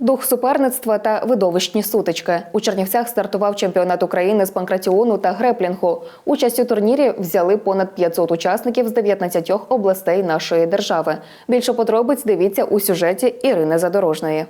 Дух суперництва та видовищні сутички. У Чернівцях стартував чемпіонат України з панкратіону та греплінгу. Участь у турнірі взяли понад 500 учасників з 19 областей нашої держави. Більше подробиць дивіться у сюжеті Ірини Задорожної.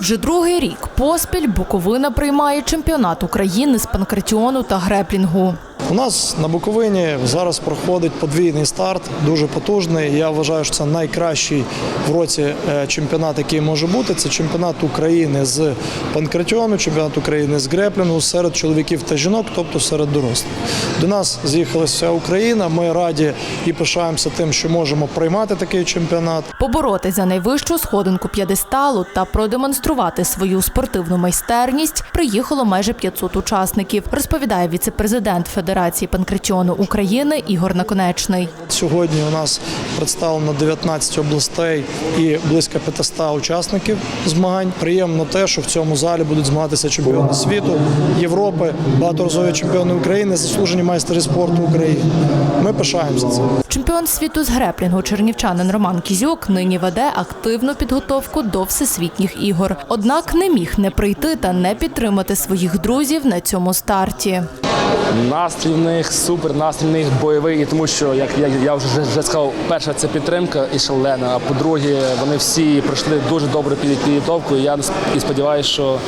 Вже другий рік поспіль Буковина приймає чемпіонат України з панкратіону та греплінгу. У нас на Буковині зараз проходить подвійний старт, дуже потужний. Я вважаю, що це найкращий в році е, чемпіонат, який може бути. Це чемпіонат України з панкратіону, чемпіонат України з греплінгу серед чоловіків та жінок, тобто серед дорослих. До нас з'їхалася вся Україна. Ми раді і пишаємося тим, що можемо приймати такий чемпіонат. Побороти за найвищу сходинку п'єдесталу та продемонструвати свою спортивну майстерність приїхало майже 500 учасників, розповідає віце-президент Федерації панкратіону України Ігор Наконечний. Сьогодні у нас представлено 19 областей і близько 500 учасників змагань. Приємно те, що в цьому залі будуть змагатися чемпіони світу, Європи, багаторазові чемпіони України, заслужені майстери спорту України. Ми пишаємося цим. Чемпіон світу з греплінгу чернівчанин Роман Кізюк нині веде активну підготовку до всесвітніх ігор. Однак не міг не прийти та не підтримати своїх друзів на цьому старті. Настрій в супер, настрій бойовий, і тому що, як я, я вже, вже сказав, перша це підтримка і шалена. А по-друге, вони всі пройшли дуже добру під- підготовку. І я і сподіваюся, що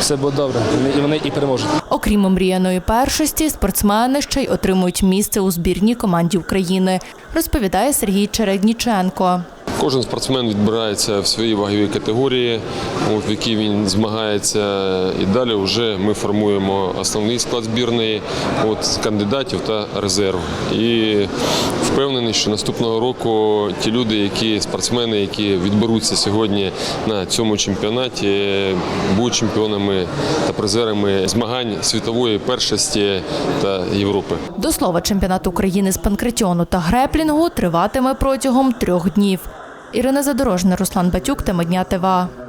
все буде добре. І вони і переможуть. Окрім омріяної першості, спортсмени ще й отримують місце у збірній команді України, розповідає Сергій Чередніченко. Кожен спортсмен відбирається в своїй ваговій категорії, в якій він змагається. І далі вже ми формуємо основний склад збірної от, з кандидатів та резерв. І впевнений, що наступного року ті люди, які спортсмени, які відберуться сьогодні на цьому чемпіонаті, будуть чемпіонами та призерами змагань світової першості та Європи. До слова, чемпіонат України з панкратіону та греплінгу триватиме протягом трьох днів. Ірина Задорожна, Руслан Батюк, Тема ТВА.